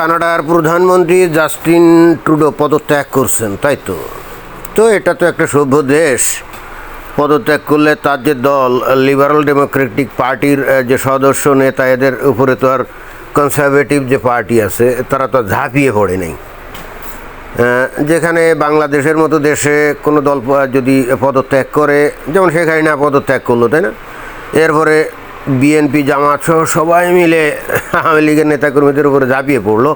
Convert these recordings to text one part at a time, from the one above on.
কানাডার প্রধানমন্ত্রী Justin Trudeau পদত্যাগ করছেন, তাই তো? তো এটা তো একটা সভ্য দেশ। পদত্যাগ করলে তার যে দল, লিবারাল ডেমোক্রেটিক পার্টির যে সদস্য নেতা, এদের উপরে তো আর কনজারভেটিভ যে পার্টি আছে, তারা তো ঝাঁপিয়ে পড়ে নেই। যেখানে বাংলাদেশের মতো দেশে কোনো দল যদি পদত্যাগ করে, যেমন শেখ হাসিনা পদত্যাগ করল, তাই না? এরপরে বিএনপি, জামাত সহ সবাই মিলে আওয়ামী লীগের নেতাকর্মীদের উপরে ঝাঁপিয়ে পড়ল।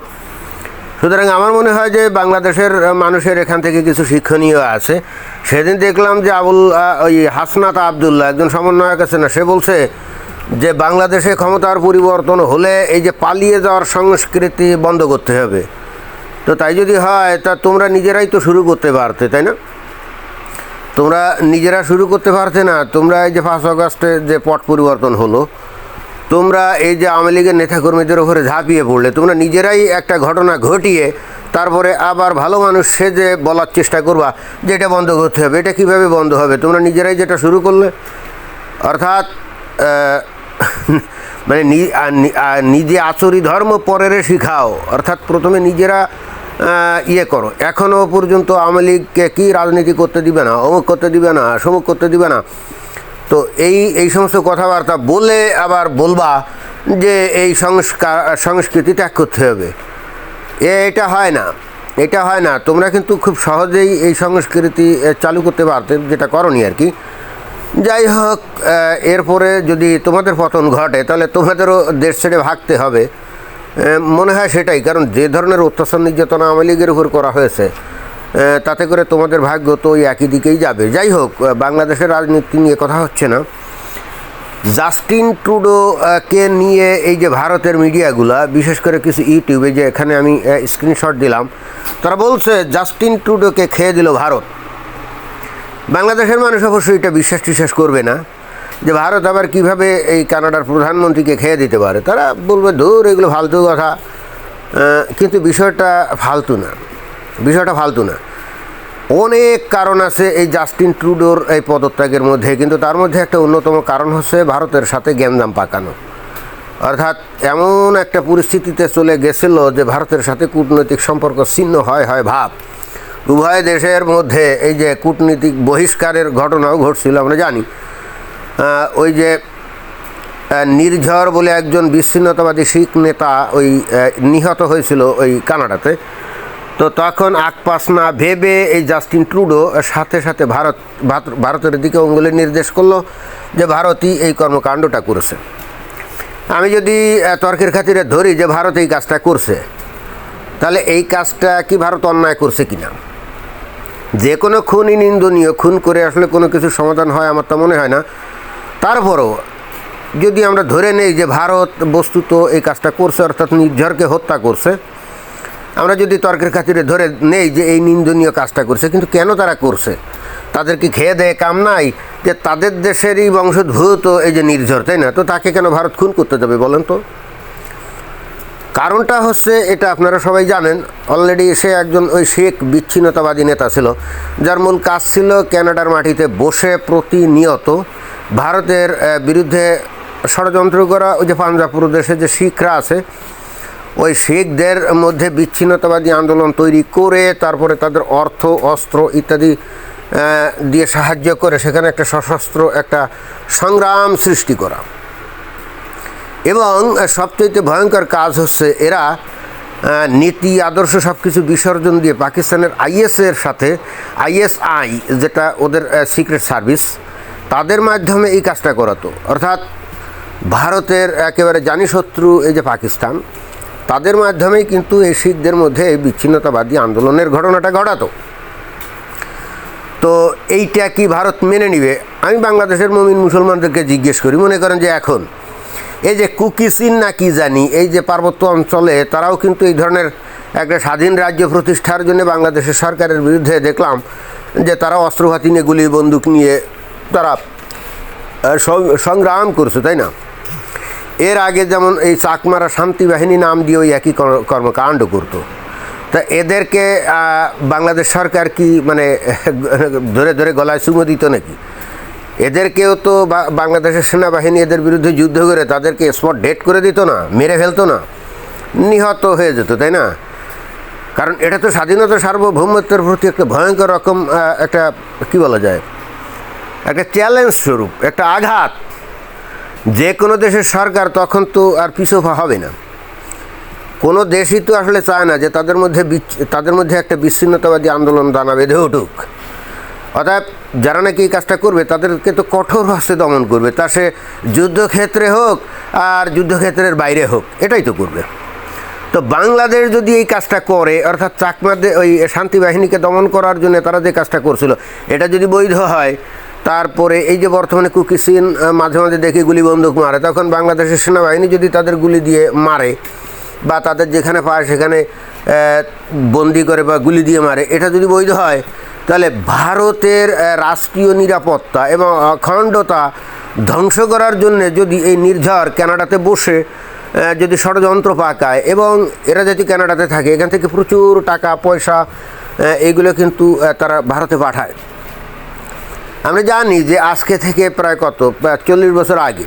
সুতরাং আমার মনে হয় যে বাংলাদেশের মানুষের এখান থেকে কিছু শিক্ষণীয় আছে। সেদিন দেখলাম যে আবুল ওই হাসনাত আবদুল্লাহ, একজন সমন্বয়ক আছে না, সে বলছে যে বাংলাদেশে ক্ষমতার পরিবর্তন হলে এই যে পালিয়ে যাওয়ার সংস্কৃতি বন্ধ করতে হবে। তো তাই যদি হয়, তা তোমরা নিজেরাই তো শুরু করতে পারতে, তাই না? তোমরা নিজেরা শুরু করতে পারতে না। তোমরা এই যে ফার্স্ট আগস্টে যে পট পরিবর্তন হলো, তোমরা এই যে আওয়ামী লীগের নেতাকর্মীদের ওপরে ঝাঁপিয়ে পড়লে, তোমরা নিজেরাই একটা ঘটনা ঘটিয়ে তারপরে আবার ভালো মানুষ সেজে বলার চেষ্টা করবা যে এটা বন্ধ করতে হবে, এটা কীভাবে বন্ধ হবে? তোমরা নিজেরাই যেটা শুরু করলে। অর্থাৎ মানে নিজে আচরি ধর্ম পরের শিখাও। অর্থাৎ প্রথমে নিজেরা ইয়ে করো। এখনও পর্যন্ত আওয়ামী লীগকে কী রাজনীতি করতে দিবে না, অমুক করতে দিবে না, সমুক করতে দিবে না? তো এই এই সমস্ত কথাবার্তা বলে আবার বলবা যে এই সংস্কার সংস্কৃতি ত্যাগ করতে হবে। এ, এটা হয় না। এটা হয় না। তোমরা কিন্তু খুব সহজেই এই সংস্কৃতি চালু করতে পারতে, যেটা করনি আর কি। যাই হোক এরপরে যদি তোমাদের পতন ঘটে, তাহলে তোমাদেরও দেশ ছেড়ে ভাগতে হবে। মনে হয় সেটাই কারণ যে ধরনের অত্যাচার নির্যাতন আওয়ামী লীগের উপর করা হয়েছে তাতে করে তোমাদের ভাগ্য তো ওই একই দিকেই যাবে। যাই হোক বাংলাদেশের রাজনীতি নিয়ে কথা হচ্ছে না। জাস্টিন ট্রুডো আহ, কে নিয়ে এই যে ভারতের মিডিয়াগুলা বিশেষ করে কিছু ইউটিউবে যে এখানে আমি স্ক্রিনশট দিলাম তারা বলছে জাস্টিন ট্রুডোকে খেয়ে দিল ভারত। বাংলাদেশের মানুষ অবশ্যই এটা বিশ্বাস টিশ্বাস করবে না। যে ভারত আবার কীভাবে এই কানাডার প্রধানমন্ত্রীকে খেয়ে দিতে পারে? তারা বলবে, ধুর, এগুলো ফালতু কথা। কিন্তু বিষয়টা ফালতু না। বিষয়টা ফালতু না। অনেক কারণ আছে এই জাস্টিন ট্রুডোর এই পদত্যাগের মধ্যে, কিন্তু তার মধ্যে একটা অন্যতম কারণ হচ্ছে ভারতের সাথে গ্যামজাম পাকানো। অর্থাৎ এমন একটা পরিস্থিতিতে চলে গেছিল যে ভারতের সাথে কূটনৈতিক সম্পর্ক ছিন্ন হয় হয় ভাব। উভয় দেশের মধ্যে এই যে কূটনীতিক বহিষ্কারের ঘটনাও ঘটছিল, আমরা জানি। ওই যে নির্ঝর বলে একজন বিচ্ছিন্নতাবাদী শিখ নেতা ওই নিহত হয়েছিল ওই কানাডাতে। তো তখন আকপাস না ভেবে এই জাস্টিন ট্রুডো সাথে সাথে ভারত ভারতের দিকে অঙ্গুলি নির্দেশ করল যে ভারতই এই কর্মকাণ্ডটা করেছে। আমি যদি তর্কের খাতিরে ধরি যে ভারত এই কাজটা করছে, তাহলে এই কাজটা কি ভারত অন্যায় করছে কিনা? যে কোনো খুনই নিন্দনীয় খুন করে আসলে কোনো কিছু সমাধান হয় আমার তা মনে হয় না। তারপরও যদি আমরা ধরে নেই যে ভারত বস্তুত এই কাজটা করছে, অর্থাৎ নির্ঝরকে হত্যা করছে, আমরা যদি তর্কের খাতিরে ধরে নেই যে এই নিন্দনীয় কাজটা করছে, কিন্তু কেন তারা করছে? তাদের কি খেয়ে দেয় কাম নাই? যে তাদের দেশেরই বংশোদ্ভূত এই যে নির্ঝর, তাই না? তো তাকে কেন ভারত খুন করতে যাবে বলেন তো? কারণটা হচ্ছে এটা আপনারা সবাই জানেন অলরেডি সে একজন ওই শেখ বিচ্ছিন্নতাবাদী নেতা ছিল, যার মূল কাজ ছিল ক্যানাডার মাটিতে বসে প্রতিনিয়ত ভারতের বিরুদ্ধে ষড়যন্ত্র করা ওই যে পাঞ্জাব প্রদেশে যে শিখরা আছে, ওই শিখদের মধ্যে বিচ্ছিন্নতাবাদী আন্দোলন তৈরি করে তারপরে তাদের অর্থ, অস্ত্র ইত্যাদি দিয়ে সাহায্য করে সেখানে একটা সশস্ত্র একটা সংগ্রাম সৃষ্টি করা। এবং সবচেয়ে ভয়ঙ্কর কাজ হচ্ছে এরা নীতি, আদর্শ সব কিছু বিসর্জন দিয়ে পাকিস্তানের আইএসের সাথে, আইএসআই যেটা ওদের সিক্রেট সার্ভিস তাদের মাধ্যমে এই কাজটা করাতো। অর্থাৎ ভারতের একেবারে জানি শত্রু এই যে পাকিস্তান, তাদের মাধ্যমেই কিন্তু এই শিখদের মধ্যে এই বিচ্ছিন্নতাবাদী আন্দোলনের ঘটনাটা ঘটাতো। তো এইটা কি ভারত মেনে নিবে? আমি বাংলাদেশের মমিন মুসলমানদেরকে জিজ্ঞেস করি, মনে করেন যে এখন এই যে কুকিসিন না কি জানি, এই যে পার্বত্য অঞ্চলে তারাও কিন্তু এই ধরনের একটা স্বাধীন রাজ্য প্রতিষ্ঠার জন্য বাংলাদেশের সরকারের বিরুদ্ধে দেখলাম যে তারা অস্ত্রঘাতী নিয়ে গুলি বন্দুক নিয়ে তারা সংগ্রাম করছে, তাই না? এর আগে যেমন এই চাকমারা শান্তি বাহিনী নাম দিয়ে ওই একই কর- কর্মকাণ্ড করতো। তা এদেরকে বাংলাদেশ সরকার কি মানে ধরে ধরে গলায় চুমো দিত নাকি? এদেরকেও তো বাংলাদেশের সেনাবাহিনী এদের বিরুদ্ধে যুদ্ধ করে তাদেরকে স্পট ডেট করে দিত না, মেরে ফেলতো না। নিহত হয়ে যেত, তাই না? কারণ এটা তো স্বাধীনতা সার্বভৌমত্বের প্রতি একটা ভয়ঙ্কর রকম একটা, কি বলা যায় একটা চ্যালেঞ্জ স্বরূপ, একটা আঘাত। যে কোনো দেশের সরকার তখন তো আর পিছুপা হবে না। কোনো দেশই তো আসলে চায় না যে তাদের মধ্যে তাদের মধ্যে একটা বিচ্ছিন্নতাবাদী আন্দোলন দানা বেঁধে উঠুক। অর্থাৎ যারা নাকি এই কাজটা করবে, তাদেরকে তো কঠোর হস্তে দমন করবে। তা সে যুদ্ধক্ষেত্রে হোক আর যুদ্ধক্ষেত্রের বাইরে হোক, এটাই তো করবে। তো বাংলাদেশ যদি এই কাজটা করে, অর্থাৎ চাকমাদের ওই শান্তি বাহিনীকে দমন করার জন্য তারা যে কাজটা করছিল, এটা যদি বৈধ হয় তারপরে এই যে বর্তমানে কুকিসিন আহ, মাঝে মাঝে দেখি গুলি বন্দুক মারে। তখন বাংলাদেশের সেনাবাহিনী যদি তাদের গুলি দিয়ে মারে বা তাদের যেখানে পায় সেখানে বন্দি করে বা গুলি দিয়ে মারে এটা যদি বৈধ হয় তাহলে ভারতের রাষ্ট্রীয় নিরাপত্তা এবং অখণ্ডতা ধ্বংস করার জন্য যদি এই নির্ঝর কানাডাতে বসে যদি ষড়যন্ত্র পাকায় এবং এরা যদি কানাডাতে থাকে এখান থেকে প্রচুর টাকা পয়সা আহ, এইগুলো কিন্তু তারা ভারতে পাঠায়। আমরা জানি যে আজকে থেকে প্রায় কত? চল্লিশ বছর আগে।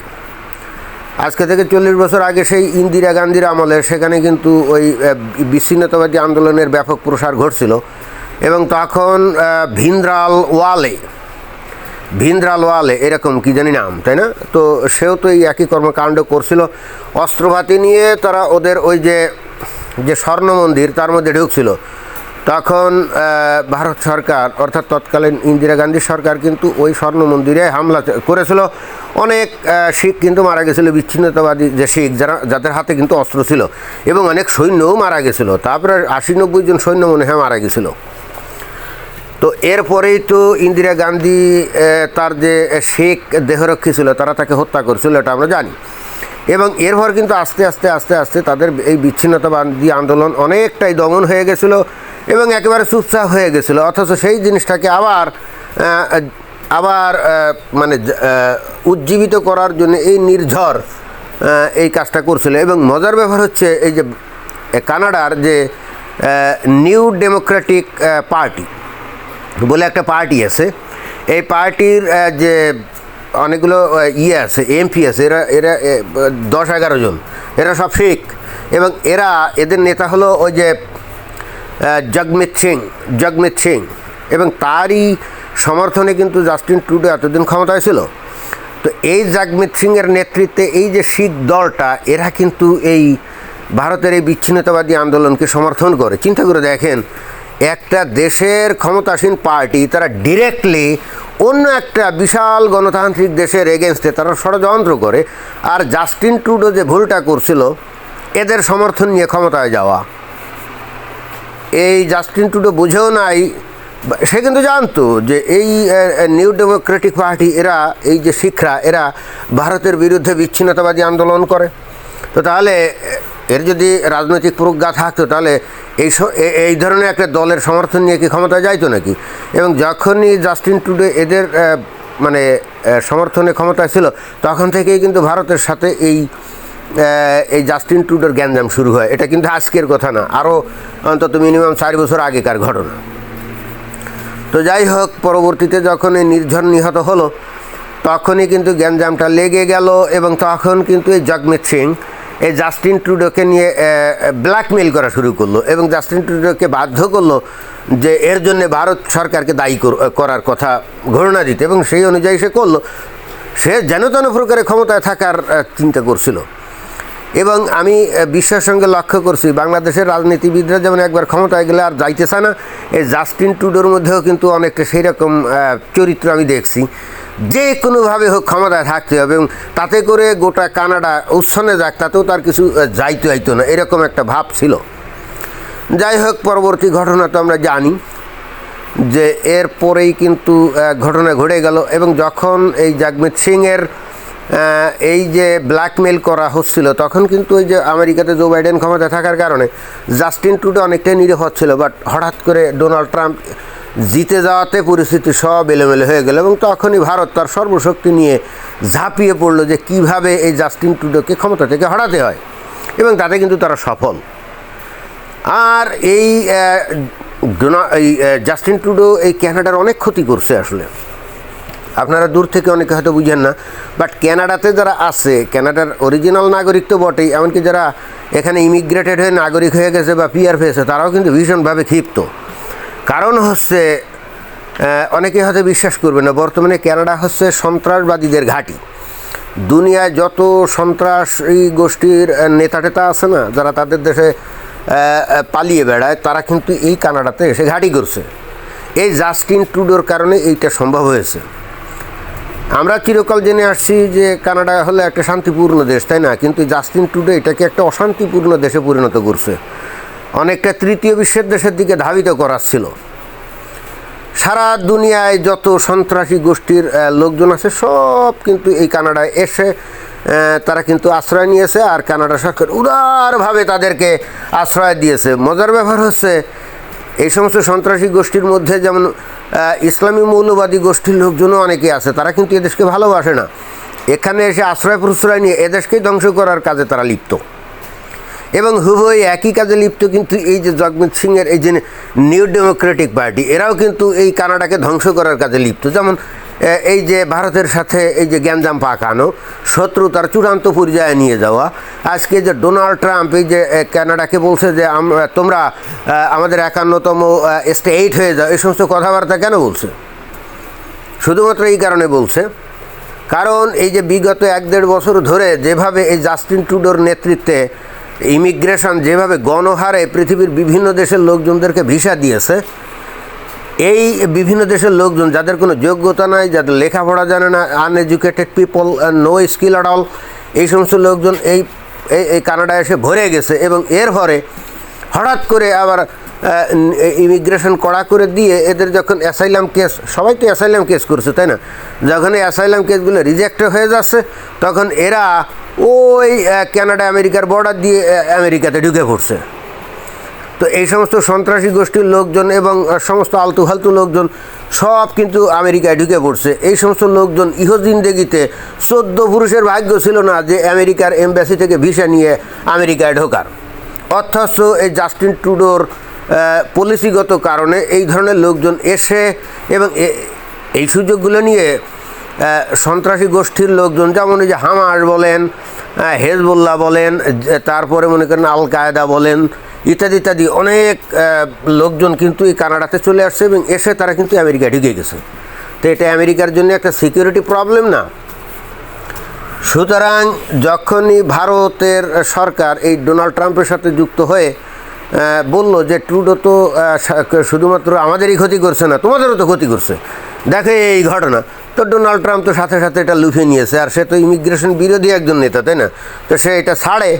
আজকে থেকে চল্লিশ বছর আগে সেই ইন্দিরা গান্ধীর আমলে সেখানে কিন্তু ওই বিচ্ছিন্নতাবাদী আন্দোলনের ব্যাপক প্রসার ঘটছিল এবং তখন ভিন্দ্রাল ওয়ালে ভিন্দ্রাল ওয়ালে, এরকম কি জানি নাম, তাই না? তো সেও তো এই একই কর্মকাণ্ড করছিল। অস্ত্রপাতি নিয়ে তারা ওদের ওই যে যে স্বর্ণ মন্দির তার মধ্যে ঢুকছিল। তখন ভারত সরকার, অর্থাৎ তৎকালীন ইন্দিরা গান্ধী সরকার কিন্তু ওই স্বর্ণ মন্দিরে হামলা করেছিল। অনেক শিখ কিন্তু মারা গেছিল, বিচ্ছিন্নতাবাদী যে শিখ, যারা, যাদের হাতে কিন্তু অস্ত্র ছিল, এবং অনেক সৈন্যও মারা গেছিল। তারপরে আশি নব্বই জন সৈন্য মনে হয় মারা গেছিল। তো এরপরেই তো ইন্দিরা গান্ধী তার যে শেখ দেহরক্ষী ছিল, তারা তাকে হত্যা করছিল, এটা আমরা জানি। এবং এরপর কিন্তু আস্তে আস্তে আস্তে আস্তে তাদের এই বিচ্ছিন্নতাবাদী আন্দোলন অনেকটাই দমন হয়ে গেছিল। এবং একেবারে চুপচাপ হয়ে গেছিল। অথচ সেই জিনিসটাকে আবার আবার মানে উজ্জীবিত করার জন্য এই নির্ঝর এই কাজটা করছিল। এবং মজার ব্যাপার হচ্ছে, এই যে কানাডার যে নিউ ডেমোক্রেটিক পার্টি বলে একটা পার্টি আছে। এই পার্টির যে, অনেকগুলো ইয়ে আছে এমপি আছে, এরা এরা দশ এগারো জন। এরা সব শিখ। এবং এরা, এদের নেতা হলো ওই যে জগমিত সিং জগমিত সিং। এবং তারই সমর্থনে কিন্তু জাস্টিন ট্রুডো এতদিন ক্ষমতায় ছিল। তো এই জাগমিত সিংয়ের নেতৃত্বে এই যে শিখ দলটা, এরা কিন্তু এই ভারতের এই বিচ্ছিন্নতাবাদী আন্দোলনকে সমর্থন করে। চিন্তা করে দেখেন, একটা দেশের ক্ষমতাসীন পার্টি, তারা ডিরেক্টলি অন্য একটা বিশাল গণতান্ত্রিক দেশের এগেনস্টে তারা ষড়যন্ত্র করে। আর জাস্টিন ট্রুডো যে ভুলটা করছিল, এদের সমর্থন নিয়ে ক্ষমতায় যাওয়া। এই জাস্টিন টুডো বুঝেও নাই, সে কিন্তু জানতো যে এই নিউ ডেমোক্রেটিক পার্টি এরা, এই যে শিখরা, এরা ভারতের বিরুদ্ধে বিচ্ছিন্নতাবাদী আন্দোলন করে। তো তাহলে, এর যদি রাজনৈতিক প্রজ্ঞা থাকতো, তাহলে এই এই ধরনের একটা দলের সমর্থন নিয়ে কি ক্ষমতা যাইতো নাকি? এবং যখনই জাস্টিন টুডে এদের মানে সমর্থনে ক্ষমতা ছিল, তখন থেকেই কিন্তু ভারতের সাথে এই এই জাস্টিন ট্রুডোর গ্যাঞ্জাম শুরু হয়। এটা কিন্তু আজকের কথা না। আরও অন্তত মিনিমাম চার বছর আগেকার ঘটনা। তো যাই হোক, পরবর্তীতে যখন এই নির্ঝর নিহত হলো, তখনই কিন্তু গ্যাঞ্জামটা লেগে গেল এবং তখন কিন্তু এই জগমিত সিং এই জাস্টিন ট্রুডোকে নিয়ে ব্ল্যাকমেল করা শুরু করল এবং জাস্টিন ট্রুডোকে বাধ্য করল যে এর জন্য ভারত সরকারকে দায়ী কর- করার কথা ঘোষণা দিতে এবং সেই অনুযায়ী সে করল। সে যেন তেন প্রকারে ক্ষমতায় থাকার চিন্তা করছিল। এবং আমি বিশ্বের সঙ্গে লক্ষ্য করছি, বাংলাদেশের রাজনীতিবিদরা যেমন একবার ক্ষমতায় গেলে আর যাইতেছে না, এই জাস্টিন টুডোর মধ্যেও কিন্তু অনেকটা সেই রকম চরিত্র আমি দেখছি। যে কোনোভাবে হোক ক্ষমতায় থাকতে হবে এবং তাতে করে গোটা কানাডা উচ্ছনে যাক, তাতেও তার কিছু যাইতে হইতো না, এরকম একটা ভাব ছিল। যাই হোক, পরবর্তী ঘটনা তো আমরা জানি যে এর পরেই কিন্তু ঘটনা ঘটে গেল এবং যখন এই জাগমিত সিংয়ের এই যে ব্ল্যাকমেল করা হচ্ছিল, তখন কিন্তু ওই যে আমেরিকাতে জো বাইডেন ক্ষমতায় থাকার কারণে জাস্টিন টুডে অনেকটাই নিরাপদ ছিল বাট হঠাৎ করে ডোনাল্ড ট্রাম্প জিতে যাওয়াতে পরিস্থিতি সব এলোমেলো হয়ে গেল এবং তখনই ভারত তার সর্বশক্তি নিয়ে ঝাঁপিয়ে পড়ল যে কীভাবে এই জাস্টিন টুডোকে ক্ষমতা থেকে হটাতে হয়, এবং তাতে কিন্তু তারা সফল। আর এই ডোনা- এই জাস্টিন ট্রুডো এই ক্যানাডার অনেক ক্ষতি করছে আসলে। আপনারা দূর থেকে অনেকে হয়তো বুঝেন না বাট ক্যানাডাতে যারা আছে ক্যানাডার অরিজিনাল নাগরিক তো বটেই, এমনকি যারা এখানে ইমিগ্রেটেড হয়ে নাগরিক হয়ে গেছে বা পিয়ার পেয়েছে তারাও কিন্তু ভীষণভাবে ক্ষিপ্ত। কারণ হচ্ছে অনেকে হয়তো বিশ্বাস করবে না, বর্তমানে ক্যানাডা হচ্ছে সন্ত্রাসবাদীদের ঘাঁটি। দুনিয়ায় যত সন্ত্রাসী গোষ্ঠীর নেতা টেতা আছে না, যারা তাদের দেশে পালিয়ে বেড়ায়, তারা কিন্তু এই কানাডাতে এসে ঘাঁটি করছে। এই জাস্টিন ট্রুডোর কারণে এইটা সম্ভব হয়েছে। আমরা চিরকাল জেনে আসছি যে কানাডা হলো একটা শান্তিপূর্ণ দেশ, তাই না? কিন্তু জাস্টিন টুডে এটাকে একটা অশান্তিপূর্ণ দেশে পরিণত করছে। অনেকটা তৃতীয় বিশ্বের দেশের দিকে ধাবিত করাচ্ছিল। সারা দুনিয়ায় যত সন্ত্রাসী গোষ্ঠীর লোকজন আছে, সব কিন্তু এই কানাডায় এসে তারা কিন্তু আশ্রয় নিয়েছে আর কানাডা সরকার উদারভাবে তাদেরকে আশ্রয় দিয়েছে। মজার ব্যাপার হচ্ছে এই সমস্ত সন্ত্রাসী গোষ্ঠীর মধ্যে যেমন ইসলামী মৌলবাদী গোষ্ঠীর লোকজনও অনেকে আছে, তারা কিন্তু এদেশকে ভালোবাসে না। এখানে এসে আশ্রয় প্রশ্রয় নিয়ে এদেশকেই ধ্বংস করার কাজে তারা লিপ্ত। এবং হুবই একই কাজে লিপ্ত কিন্তু এই যে জগমিত সিংয়ের এই যে নিউ ডেমোক্রেটিক পার্টি এরাও কিন্তু এই কানাডাকে ধ্বংস করার কাজে লিপ্ত। যেমন এই যে ভারতের সাথে এই যে গ্যাঞ্জাম পাকানো শত্রুতার চূড়ান্ত পর্যায়ে নিয়ে যাওয়া। আজকে যে ডোনাল্ড ট্রাম্প, এই যে কানাডাকে বলছে যে তোমরা আমাদের একান্নতম স্টেট হয়ে যাও, এই সমস্ত কথাবার্তা কেন বলছে? শুধুমাত্র এই কারণে বলছে, কারণ এই যে বিগত এক দেড় বছর ধরে যেভাবে এই জাস্টিন টুডোর নেতৃত্বে ইমিগ্রেশন, যেভাবে গণহারে পৃথিবীর বিভিন্ন দেশের লোকজনদেরকে ভিসা দিয়েছে এই বিভিন্ন দেশের লোকজন যাদের কোনো যোগ্যতা নাই, যাদের লেখাপড়া জানে না uneducated people no skill at all এই সমস্ত লোকজন এই, এই- এই কানাডায় এসে ভরে গেছে এবং এর পরে হঠাৎ করে আবার ইমিগ্রেশন কড়া করে দিয়ে এদের যখন অ্যাসাইলাম কেস সবাই তো অ্যাসাইলাম কেস করছে, তাই না? যখন এই অ্যাসাইলাম কেসগুলো রিজেক্ট হয়ে যাচ্ছে, তখন এরা ওই কানাডা, আমেরিকার বর্ডার দিয়ে আমেরিকাতে ঢুকে পড়ছে। তো এই সমস্ত সন্ত্রাসী গোষ্ঠীর লোকজন এবং সমস্ত আলতু ফালতু লোকজন সব কিন্তু আমেরিকায় ঢুকে পড়ছে। এই সমস্ত লোকজন ইহ জিন্দেগিতে চোদ্দ পুরুষের ভাগ্য ছিল না যে আমেরিকার এমবাসি থেকে ভিসা নিয়ে আমেরিকায় ঢোকার। অথচ এই জাস্টিন টুডোর পলিসিগত কারণে এই ধরনের লোকজন এসে এবং এই সুযোগগুলো নিয়ে সন্ত্রাসী গোষ্ঠীর লোকজন যেমন এই যে হামাস বলেন হেজবুল্লাহ বলেন, তারপরে মনে করেন আল কায়দা বলেন ইত্যাদি ইত্যাদি। অনেক লোকজন কিন্তু এই কানাডাতে চলে আসছে এবং এসে তারা কিন্তু আমেরিকায় ঢুকে গেছে। তো এটা আমেরিকার জন্য একটা সিকিউরিটি প্রবলেম না। সুতরাং যখনই ভারতের সরকার এই ডোনাল্ড ট্রাম্পের সাথে যুক্ত হয়ে বলল যে ট্রুডো তো শুধুমাত্র আমাদেরই ক্ষতি করছে না, তোমাদেরও তো ক্ষতি করছে। দেখে এই ঘটনা। তো ডোনাল্ড ট্রাম্প তো সাথে সাথে এটা লুফিয়ে নিয়েছে, আর সে তো ইমিগ্রেশন বিরোধী একজন নেতা, তাই না? তো সে এটা ছাড়ে।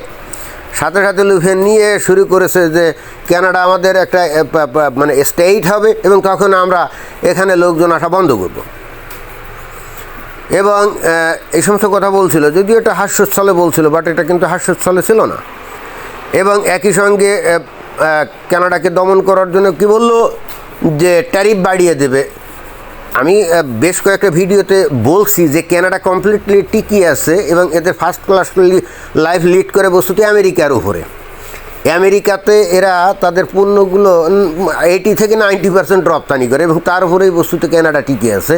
সাথে সাথে লুফিয়ে নিয়ে শুরু করেছে যে কানাডা আমাদের একটা মানে স্টেট হবে এবং তখন আমরা এখানে লোকজন আসা বন্ধ করব। এবং এই সমস্ত কথা বলছিল, যদিও এটা হাস্যস্থলে বলছিল বাট এটা কিন্তু হাস্যস্থলে ছিল না। এবং একই সঙ্গে কানাডাকে দমন করার জন্য কি বলল? যে ট্যারিফ বাড়িয়ে দেবে। আমি বেশ কয়েকটা ভিডিওতে বলছি যে কানাডা কমপ্লিটলি টিকিয়ে আছে এবং এদের ফার্স্ট ক্লাস লাইফ লিড করে বস্তুটি আমেরিকার উপরে। আমেরিকাতে এরা তাদের পণ্যগুলো এইটি থেকে নাইনটি পার্সেন্ট রপ্তানি করে এবং তার উপরেই বস্তুতে কানাডা টিকে আছে।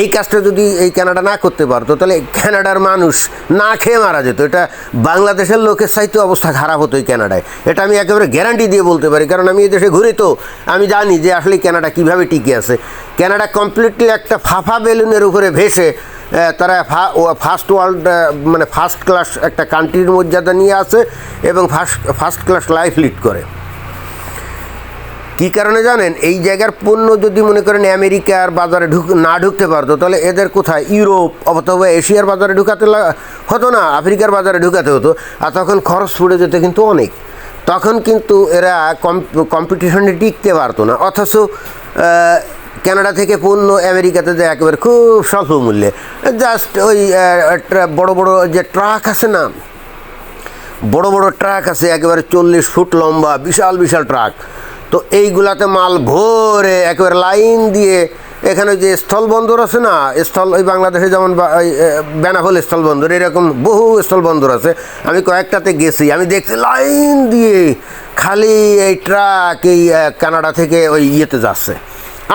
এই কাজটা যদি এই কানাডা না করতে পারতো, তাহলে কানাডার মানুষ না খেয়ে মারা যেত। এটা বাংলাদেশের লোকের সাহিত্য অবস্থা খারাপ হতো এই কানাডায়। এটা আমি একেবারে গ্যারান্টি দিয়ে বলতে পারি, কারণ আমি এই দেশে ঘুরি তো। আমি জানি যে আসলে কানাডা কীভাবে টিকে আছে। কানাডা কমপ্লিটলি একটা ফাফা বেলুনের উপরে ভেসে তারা ফার্স্ট ওয়ার্ল্ড মানে ফার্স্ট ক্লাস একটা কান্ট্রির মর্যাদা নিয়ে আসে এবং first first class life lead করে। কী কারণে জানেন? এই জায়গার পণ্য যদি মনে করেন আমেরিকার বাজারে ঢুক, না ঢুকতে পারতো, তাহলে এদের কোথায়? ইউরোপ অথবা এশিয়ার বাজারে ঢুকাতে হতো না, আফ্রিকার বাজারে ঢুকাতে হতো, আর তখন খরচ পড়ে যেত কিন্তু অনেক। তখন কিন্তু এরা কম্পিটিশনে টিকতে পারতো না। অথচ কানাডা থেকে পণ্য আমেরিকাতে যায় একেবারে খুব স্বল্প মূল্যে। জাস্ট ওই বড় বড় যে ট্রাক আছে না বড় বড় ট্রাক আছে একেবারে চল্লিশ ফুট লম্বা বিশাল বিশাল ট্রাক। তো এইগুলাতে মাল ভরে একেবারে লাইন দিয়ে এখানে যে স্থলবন্দর আছে না স্থল ওই বাংলাদেশে যেমন বা- ওই, এ, বেনাপোল স্থলবন্দর এরকম বহু স্থলবন্দর আছে। আমি কয়েকটাতে গেছি আমি দেখছি লাইন দিয়ে খালি এই ট্রাক এই কানাডা থেকে ওই ইয়েতে যাচ্ছে।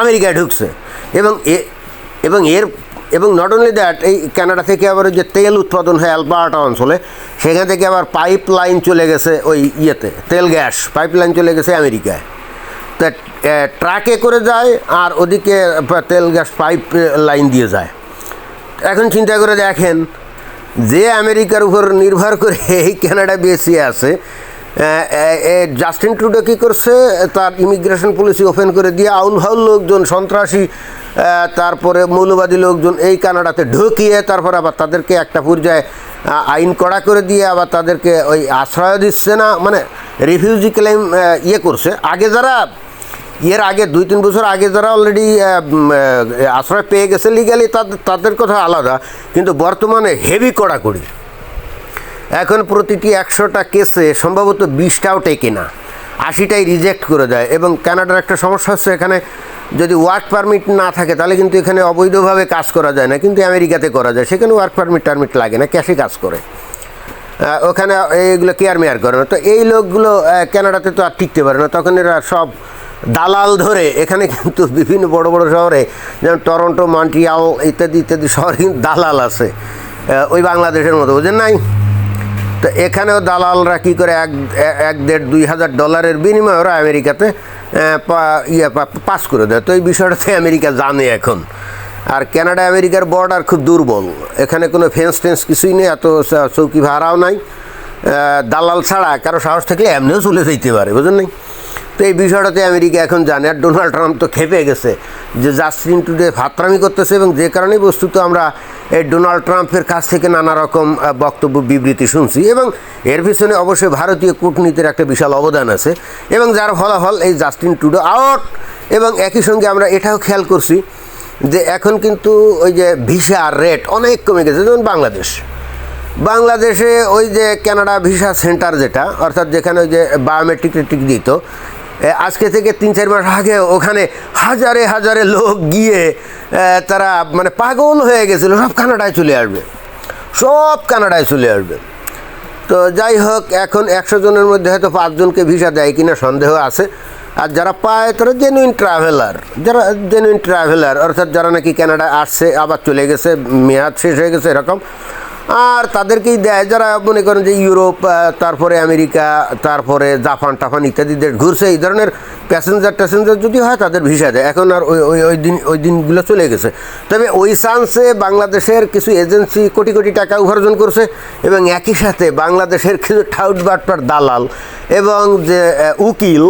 আমেরিকায় ঢুকছে। এবং এ, এবং এর, এবং নট অনলি দ্যাট এই কানাডা থেকে আবার যে তেল উৎপাদন হয় অ্যালবার্টা অঞ্চলে, সেখান থেকে আবার পাইপ লাইন চলে গেছে ওই ইয়েতে, তেল গ্যাস পাইপ লাইন চলে গেছে আমেরিকায়। তা ট্রাকে করে যায় আর ওদিকে তেল গ্যাস পাইপ লাইন দিয়ে যায়। এখন চিন্তা করে দেখেন, যে আমেরিকার উপর নির্ভর করে এই কানাডা বেশি আছে জাস্টিন ট্রুডো কী করছে? তার ইমিগ্রেশন পলিসি ওপেন করে দিয়ে আউল ফাউল লোকজন, সন্ত্রাসী তারপরে মৌলবাদী লোকজন এই কানাডাতে ঢুকিয়ে তারপর আবার তাদেরকে একটা পর্যায়ে আইন কড়া করে দিয়ে আবার তাদেরকে ওই আশ্রয় দিচ্ছে না মানে রিফিউজি ক্লেম ইয়ে করছে। আগে যারা, এর আগে দুই তিন বছর আগে যারা অলরেডি আশ্রয় পেয়ে গেছে লিগালি তাদের তাদের কথা আলাদা। কিন্তু বর্তমানে হেভি কড়াকড়ি। এখন প্রতিটি একশোটা কেসে সম্ভবত বিশটাও টেকে না আশিটাই রিজেক্ট করে দেয় এবং কানাডার একটা সমস্যা হচ্ছে এখানে যদি ওয়ার্ক পারমিট না থাকে তাহলে কিন্তু এখানে অবৈধভাবে কাজ করা যায় না কিন্তু আমেরিকাতে করা যায়। সেখানে ওয়ার্ক পারমিট টারমিট লাগে না ক্যাশে কাজ করে। ওখানে এইগুলো কেয়ার মেয়ার করে না। তো এই লোকগুলো আহ, কানাডাতে তো আর টিকতে পারে না। তখন এরা সব দালাল ধরে এখানে কিন্তু বিভিন্ন বড় বড় শহরে যেমন টরন্টো মন্ট্রিয়াল ইত্যাদি ইত্যাদি শহরে কিন্তু দালাল আছে। ওই বাংলাদেশের মতো বুঝেন নাই? তো এখানেও দালালরা কী করে এক এক দেড় দুই হাজার ডলারের বিনিময়ে ওরা আমেরিকাতে ইয়ে পাস করে দেয়। তো এই বিষয়টাতে আমেরিকা জানে এখন। আর কানাডা আমেরিকার বর্ডার খুব দুর্বল। এখানে কোনো ফেন্স টেন্স কিছুই নেই, এত চৌকি ভাড়াও নাই। দালাল ছাড়া কারও সাহস থাকলে এমনিও চলে যেতে পারে বুঝলেন নাই? তো এই বিষয়টাতে আমেরিকা এখন জানে। আর ডোনাল্ড ট্রাম্প তো খেপে গেছে যে জাস্টিন টুডে ফাতরামি করতেছে এবং যে কারণেই বস্তুত আমরা ডোনাল্ড ট্রাম্পের কাছ থেকে নানা রকম বক্তব্য, বিবৃতি শুনছি এবং এর পিছনে অবশ্যই ভারতীয় কূটনীতির একটা বিশাল অবদান আছে এবং যার ফলাফল এই জাস্টিন টুডো আউট। এবং একই সঙ্গে আমরা এটাও খেয়াল করছি যে এখন কিন্তু ওই যে ভিসার রেট অনেক কমে গেছে। যেমন বাংলাদেশ। বাংলাদেশে ওই যে কানাডা ভিসা সেন্টার যেটা, অর্থাৎ যেখানে ওই যে বায়োমেট্রিক টেট্রিক দিত আজকে থেকে তিন, চার মাস আগে ওখানে হাজারে হাজারে লোক গিয়ে তারা মানে পাগল হয়ে গেছিল। সব কানাডায় চলে আসবে। সব কানাডায় চলে আসবে। তো যাই হোক, এখন একশো জনের মধ্যে হয়তো পাঁচজনকে ভিসা দেয় কিনা সন্দেহ আছে। আর যারা পায়, তারা জেনুইন ট্রাভেলার যারা জেনুইন ট্রাভেলার অর্থাৎ যারা নাকি কানাডা আসছে, আবার চলে গেছে, মেয়াদ শেষ হয়ে গেছে, এরকম। আর তাদেরকেই দেয়, যারা মনে করেন যে ইউরোপ তারপরে আমেরিকা, তারপরে জাপান, টাপান ইত্যাদি দেশ ঘুরছে, এই ধরনের প্যাসেঞ্জার ট্যাসেঞ্জার যদি হয়, তাদের ভিসা দেয়। এখন আর ওই ওই ওই দিন, ওই দিনগুলো চলে গেছে। তবে ওই চান্সে বাংলাদেশের কিছু এজেন্সি কোটি কোটি টাকা উপার্জন করছে এবং একই সাথে বাংলাদেশের কিছু ঠাউট বাটপার দালাল এবং যে উকিল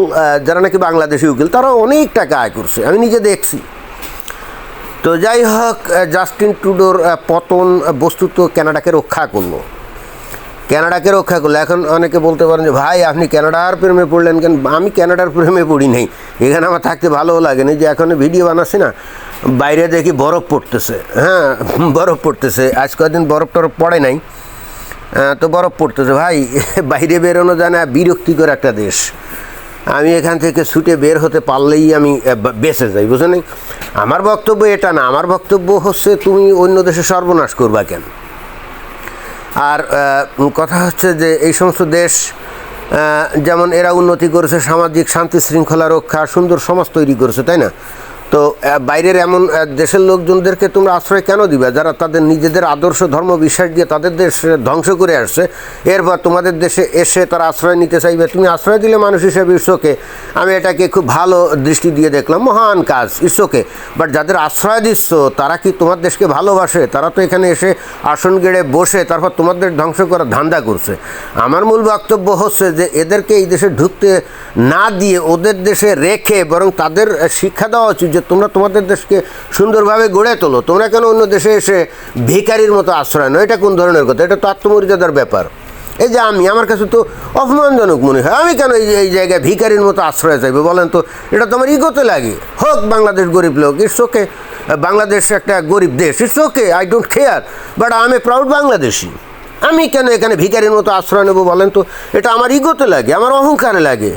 যারা নাকি বাংলাদেশি উকিল তারা অনেক টাকা আয় করছে। আমি নিজে দেখছি। তো যাই হোক জাস্টিন ট্রুডোর আহ, পতন বস্তুত কানাডাকে রক্ষা করল। কানাডাকে রক্ষা করল। এখন অনেকে বলতে পারেন যে ভাই আপনি কানাডার প্রেমে পড়লেন কেন? আমি কানাডার প্রেমে পড়ি নাই। এখানে আমার থাকতে ভালো লাগে না। যে এখন ভিডিও বানাচ্ছি না বাইরে দেখি বরফ পড়তেছে। হ্যাঁ বরফ পড়তেছে। আজ কয়েকদিন বরফ টরফ পড়ে নাই। তো বরফ পড়তেছে। ভাই বাইরে বেরোনো যায় না বিরক্তিকর একটা দেশ। আমি এখান থেকে ছুটে বের হতে পারলেই আমি বেঁচে যাই, বুঝলেন আমার বক্তব্য এটা না, আমার বক্তব্য হচ্ছে তুমি অন্য দেশে সর্বনাশ করবা কেন? আর কথা হচ্ছে যে এই সমস্ত দেশ যেমন এরা উন্নতি করেছে, সামাজিক শান্তি শৃঙ্খলা রক্ষা, সুন্দর সমাজ তৈরি করেছে, তাই না? তো বাইরের এমন দেশের লোকজনদেরকে তোমরা আশ্রয় কেন দিবে? যারা তাদের নিজেদের আদর্শ, ধর্ম, বিশ্বাস দিয়ে তাদের দেশ ধ্বংস করে আসছে, এরপর তোমাদের দেশে এসে তারা আশ্রয় নিতে চাইবে। তুমি আশ্রয় দিলে মানুষ হিসেবে ইসোকে। আমি এটাকে খুব ভালো দৃষ্টি দিয়ে দেখলাম, মহান কাজ ইসোকে। বাট যাদের আশ্রয় দিচ্ছ, তারা কি তোমার দেশকে ভালোবাসে? তারা তো এখানে এসে আসন গেড়ে বসে, তারপর তোমাদের ধ্বংস করার ধান্দা করছে। আমার মূল বক্তব্য হচ্ছে যে, এদেরকে এই দেশে ঢুকতে না দিয়ে ওদের দেশে রেখে বরং তাদের শিক্ষা দেওয়া উচিত যে তোমরা তোমাদের দেশকে সুন্দরভাবে গড়ে তোলো, তোমরা কেন অন্য দেশে এসে ভিখারির মতো আশ্রয় নয় এটা কোন ধরনের কথা? এটা তো আত্মমর্যাদার ব্যাপার। এই যে আমি, আমার কাছে তো অপমানজনক মনে হয়। আমি কেন এই এই জায়গায় ভিখারির মতো আশ্রয় চাইবে বলেন তো? এটা তো আমার ইগোতে লাগে। হোক, বাংলাদেশ গরিব লোক, ইটস ওকে। বাংলাদেশ একটা গরিব দেশ, it's okay, I don't care. But I am a proud Bangladeshi. আমি কেন এখানে ভিখারির মতো আশ্রয় নেব বলেন তো? এটা আমার ইগোতে লাগে, আমার অহংকারে লাগে।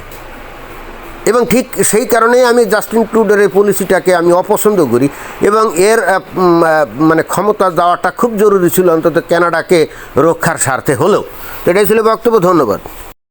এবং ঠিক সেই কারণেই আমি জাস্টিন ট্রুডোর এই পলিসিটাকে আমি অপছন্দ করি এবং এর মানে ক্ষমতা দেওয়াটা খুব জরুরি ছিল অন্তত ক্যানাডাকে রক্ষার স্বার্থে হলেও। এটাই ছিল বক্তব্য, ধন্যবাদ।